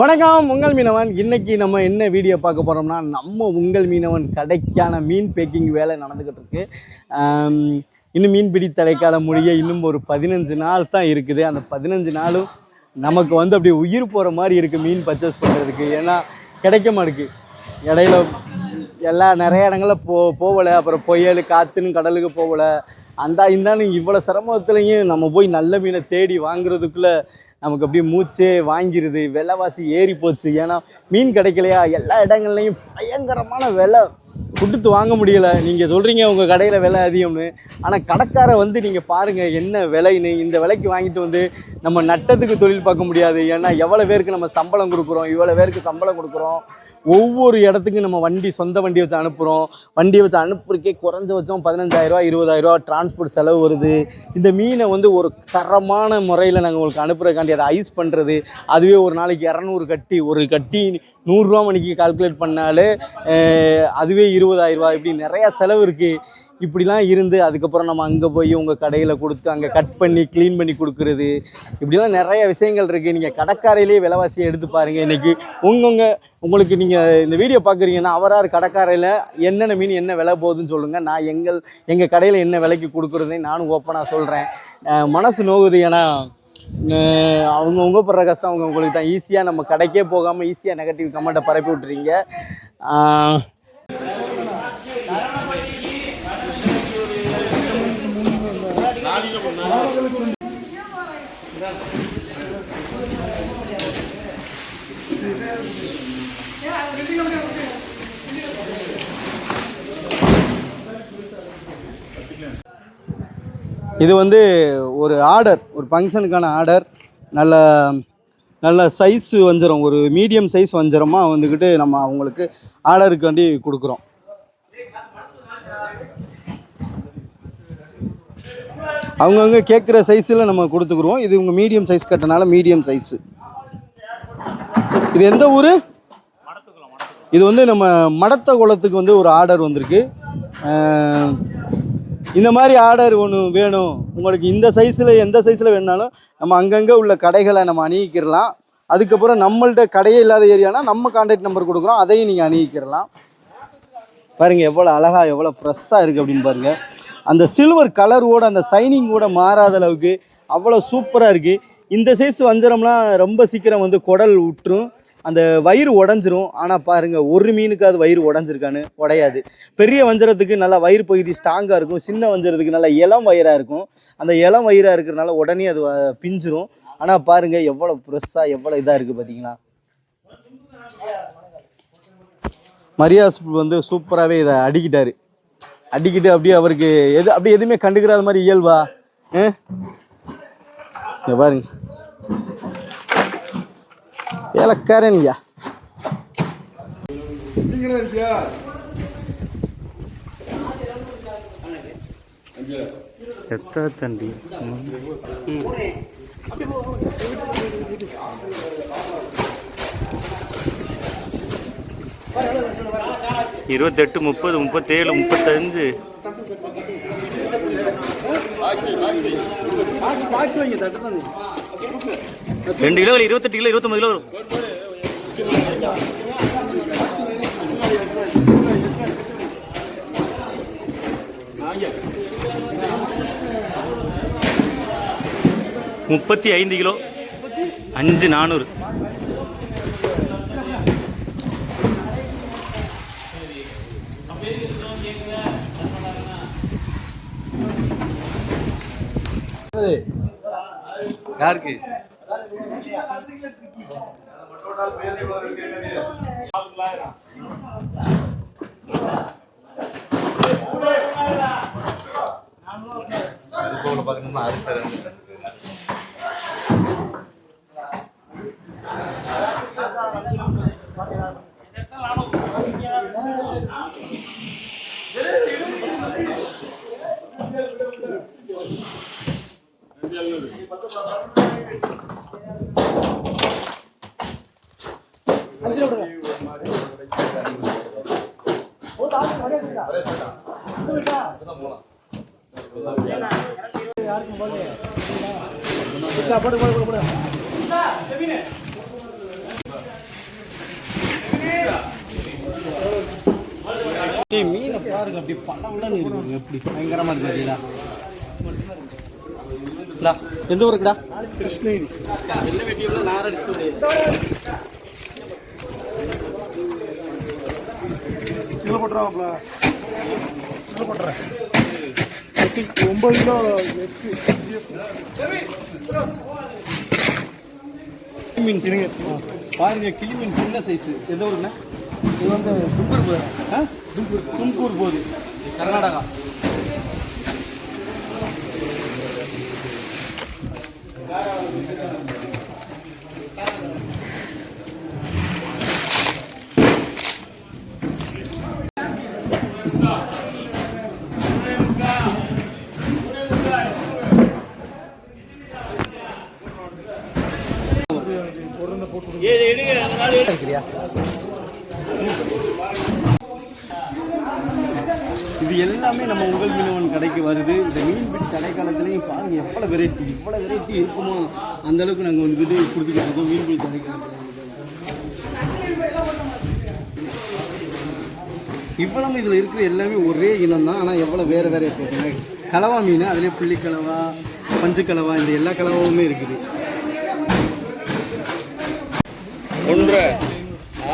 வணக்கம் உங்கள் மீனவன். இன்னைக்கு நம்ம என்ன வீடியோ பார்க்க போறோம்னா நம்ம உங்கள் மீனவன் கடைக்கான மீன் பேக்கிங் வேலை நடந்துகிட்டு இருக்கு. இன்னும் மீன்பிடி தடைக்கால முடிய இன்னும் ஒரு பதினஞ்சு நாள் தான் இருக்குது. அந்த பதினஞ்சு நாளும் நமக்கு வந்து அப்படியே உயிர் போகிற மாதிரி இருக்குது மீன் பர்ச்சேஸ் பண்ணுறதுக்கு ஏன்னா கிடைக்க மாட்டேங்குது. இடையில எல்லா நிறைய இடங்களில் போ போகலை. அப்புறம் புயல் காற்றுன்னு கடலுக்கு போகலை. அந்த இந்தான்னு இவ்வளோ சிரமத்துலையும் நம்ம போய் நல்ல மீனை தேடி வாங்குறதுக்குள்ளே நமக்கு அப்படியே மூச்சே வாங்கிடுது விலைவாசி ஏறி போச்சு. ஏன்னா மீன் கிடைக்கலையா? எல்லா இடங்கள்லையும் பயங்கரமான விலை. கொடுத்து வாங்க முடியல. நீங்கள் சொல்கிறீங்க உங்கள் கடையில் விலை அதிகம்னு. ஆனால் கடைக்காரை வந்து நீங்கள் பாருங்கள் என்ன விலைன்னு இந்த விலைக்கு வாங்கிட்டு வந்து நம்ம நட்டத்துக்கு தொழில் பார்க்க முடியாது. ஏன்னா எவ்வளோ பேருக்கு நம்ம சம்பளம் கொடுக்குறோம் இவ்வளோ பேருக்கு சம்பளம் கொடுக்குறோம். ஒவ்வொரு இடத்துக்கும் நம்ம வண்டி சொந்த வண்டி வச்சு அனுப்புகிறோம் வண்டியை வச்சு அனுப்புறக்கே குறைஞ்சபட்சம் பதினஞ்சாயிரரூவா இருபதாயிரரூவா டிரான்ஸ்போர்ட் செலவு வருது. இந்த மீனை வந்து ஒரு தரமான முறையில் நாங்கள் உங்களுக்கு அனுப்புகிறக்காண்டி அதை ஐஸ் பண்ணுறது அதுவே ஒரு நாளைக்கு இரநூறு கட்டி ஒரு கட்டி நூறுரூவா மணிக்கு கால்குலேட் பண்ணாலே அதுவே இருபதாயிரரூவா. இப்படி நிறையா செலவு இருக்குது இப்படிலாம் இருந்து அதுக்கப்புறம் நம்ம அங்கே போய் உங்கள் கடையில் கொடுத்து அங்கே கட் பண்ணி க்ளீன் பண்ணி கொடுக்குறது. இப்படிலாம் நிறைய விஷயங்கள் இருக்குது நீங்கள் கடைக்காரையிலேயே விலைவாசியை எடுத்து பாருங்கள் இன்றைக்கி உங்கவுங்க உங்களுக்கு நீங்கள் இந்த வீடியோ பார்க்குறீங்கன்னா அவரார் கடைக்காரையில் என்னென்ன மீன் என்ன விலை போகுதுன்னு சொல்லுங்கள் நான் எங்கள் எங்கள் கடையில் என்ன விலைக்கு கொடுக்குறதே நானும் ஓப்பனாக சொல்கிறேன் மனசு நோகுது ஏன்னா அவங்கவுங்க அவங்க படுற கஷ்டம் அவங்க உங்களுக்கு தான். ஈஸியாக நம்ம கடைக்கே போகாமல் ஈஸியாக நெகட்டிவ் கமெண்ட்டை பரப்பி விட்டுறீங்க. இது வந்து ஒரு ஆர்டர் ஒரு ஃபங்க்ஷனுக்கான ஆர்டர். நல்ல நல்ல சைஸ் வஞ்சிரம். ஒரு மீடியம் சைஸ் வஞ்சிரமாக வந்துக்கிட்டு நம்ம அவங்களுக்கு ஆர்டருக்கு வேண்டி கொடுக்குறோம். அவங்கவுங்க கேட்குற சைஸில் நம்ம கொடுத்துக்குருவோம். இது உங்கள் மீடியம் சைஸ் கட்டினால மீடியம் சைஸு இது எந்த ஊர்? இது வந்து நம்ம மடத்த குளத்துக்கு வந்து ஒரு ஆர்டர் வந்திருக்கு. இந்த மாதிரி ஆர்டர் ஒன்று வேணும். உங்களுக்கு இந்த சைஸில் எந்த சைஸில் வேணாலும் நம்ம அங்கங்கே உள்ள கடைகளை நம்ம அணுகிக்கிறலாம் அதுக்கப்புறம் நம்மள்ட்ட கடையே இல்லாத ஏரியானா நம்ம கான்டாக்ட் நம்பர் கொடுக்குறோம். அதையும் நீங்கள் அணுகிக்கிறலாம் பாருங்கள் எவ்வளோ அழகாக எவ்வளோ ஃப்ரெஷ்ஷாக இருக்குது அப்படின்னு பாருங்கள் அந்த சில்வர் கலரோட அந்த சைனிங் கூட மாறாத அளவுக்கு அவ்வளோ சூப்பராக இருக்குது இந்த சைஸ் வஞ்சரம்லாம் ரொம்ப சீக்கிரம் வந்து குடல் விட்டுரும் அந்த வயிறு உடஞ்சிரும். ஆனால் பாருங்கள் ஒரு மீனுக்கு அது வயிறு உடஞ்சிருக்கான்னு உடையாது. பெரிய வஞ்சரத்துக்கு நல்லா வயிறு பகுதி ஸ்ட்ராங்காக இருக்கும். சின்ன வஞ்சரத்துக்கு நல்லா இளம் வயிறாக இருக்கும். அந்த இளம் வயிறாக இருக்கிறனால உடனே அது பிஞ்சிரும். ஆனால் பாருங்கள் எவ்வளோ ஃப்ரெஷ்ஷாக எவ்வளோ இதாக இருக்குது பார்த்தீங்களா மரியாஸ் வந்து சூப்பராகவே இதை அடிக்கிட்டார். அடிக்கிட்டு அப்படியே அவருக்கு எது அப்படியே எதுவுமே கண்டுக்கிறாத மாதிரி இயல்பா? ஆ? பாருங்க. வேலைக்காரன்யா எத்த தண்டி? இருபத்தெட்டு முப்பது முப்பத்தேழு முப்பத்தஞ்சு ரெண்டு கிலோ இல்லை, இருபத்தெட்டு கிலோ இருபத்தொம்பது கிலோ வரும். முப்பத்தி ஐந்து கிலோ அஞ்சு நானூறு. யாருக்கு? பார்க்கணும்னா அது சார் Thank you. யாருக்கும் போடு போடு போடு மீனை பாருங்க அப்படி பழம்லாம் இருக்குங்க எப்படி? பயங்கரமா இருக்குடா எந்த ஊருக்குடா? கிருஷ்ணகிரி. கிலோ போட்டுறாப்ல கிலோ போட்டுறேன் ஒன்பது கிலோ மீன் இருங்க. பாருங்க கிளி மீன் சின்ன சைஸ் எந்த ஊருண்ணா இது வந்து தும்பூர் போய் ஆ? தும்கூர் தும்கூர் போகுது. கர்நாடகா. இது எல்லாமே நம்ம உங்கள் மீனவன் கடைக்கு வருது. இந்த மீன் பிடி தடைக்காலத்துலேயும் பாருங்க எவ்வளோ வெரைட்டி இவ்வளோ வெரைட்டி இருக்குமோ அந்த அளவுக்கு நாங்கள் வந்துட்டு கொடுத்துக்கிட்டு இருக்கோம் மீன் பிடி தடைக்காலத்தில் இவ்வளவு இதில் இருக்கிற எல்லாமே ஒரே இனம் தான் ஆனால் எவ்வளோ வேறு வேறு இருக்குது கலவா மீன் அதுலேயே புள்ளி கலவா பஞ்சு கலவா இந்த எல்லா கலவாவுமே இருக்குது. ஒன்று.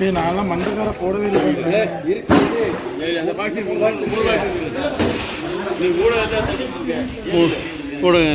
ஏய் நான்லாம் மண்டக்கார போடவே இல்லை. போடுங்க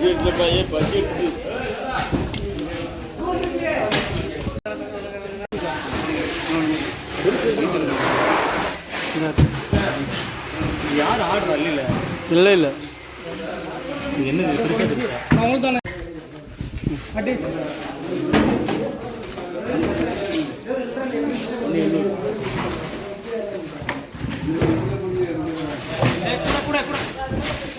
பசி எடுத்துப்பா ஏ பசி எடுத்து யார் ஆர்டர் அல்ல இல்லை இல்லை என்னது கூட கூட.